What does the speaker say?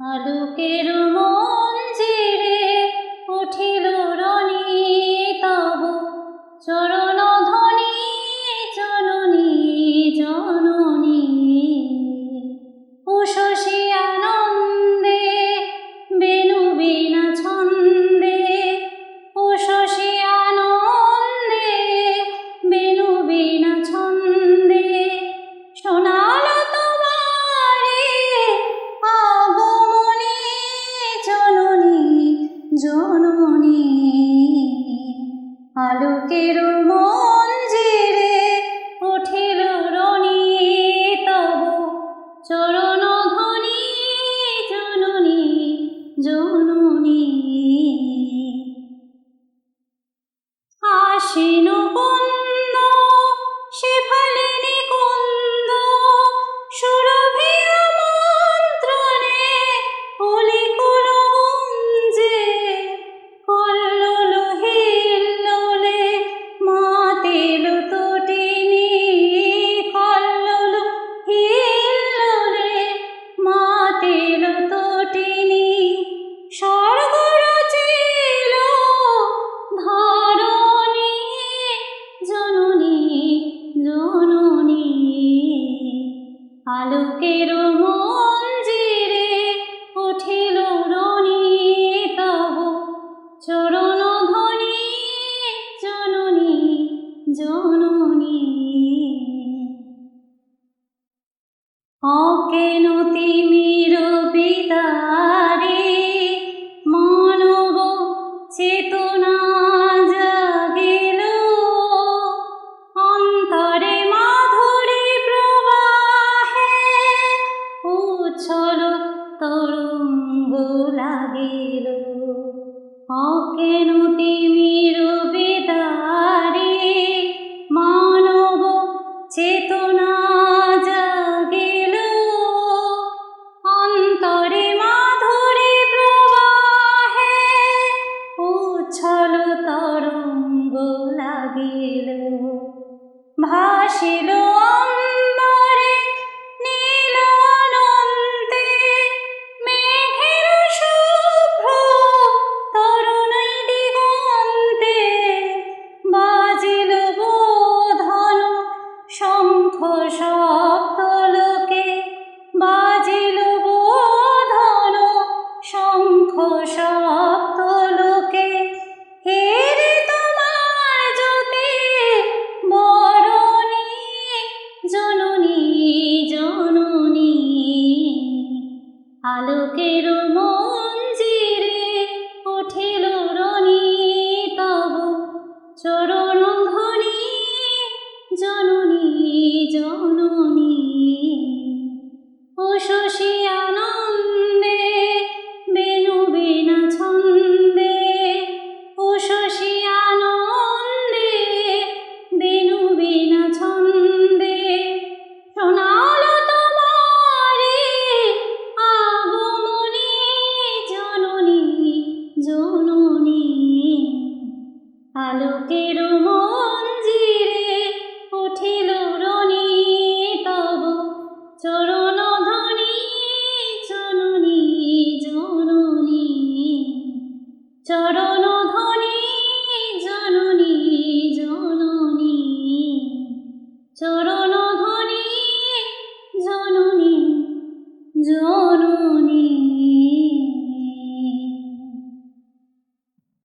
আলোকের মঞ্জিরে উঠিল রনি তব চরণ জননী। আলোকের মঞ্জিরে উঠিল রনি তব চরণ ধনী জননী জননী আলোকের মঞ্জিরে উঠিল রনি তব চরণ ধ্বনি জননী জননী। অকেন তিমির বিদারে লাগিল অকেন তিমির বিদারে মানব চেতনা সপ্তলোকে বাজিল বোধন শঙ্খ সপ্তলোকে হেরে তোমার জ্যোতি বরণী জননী জননী। আলোকের মঞ্জিরে রাতের মঞ্জিরে উঠিল রনি তব। চরণ ধনি জননী জননী। চরণ ধনি, জননী জননী। চরণ ধনি, জননী জননী।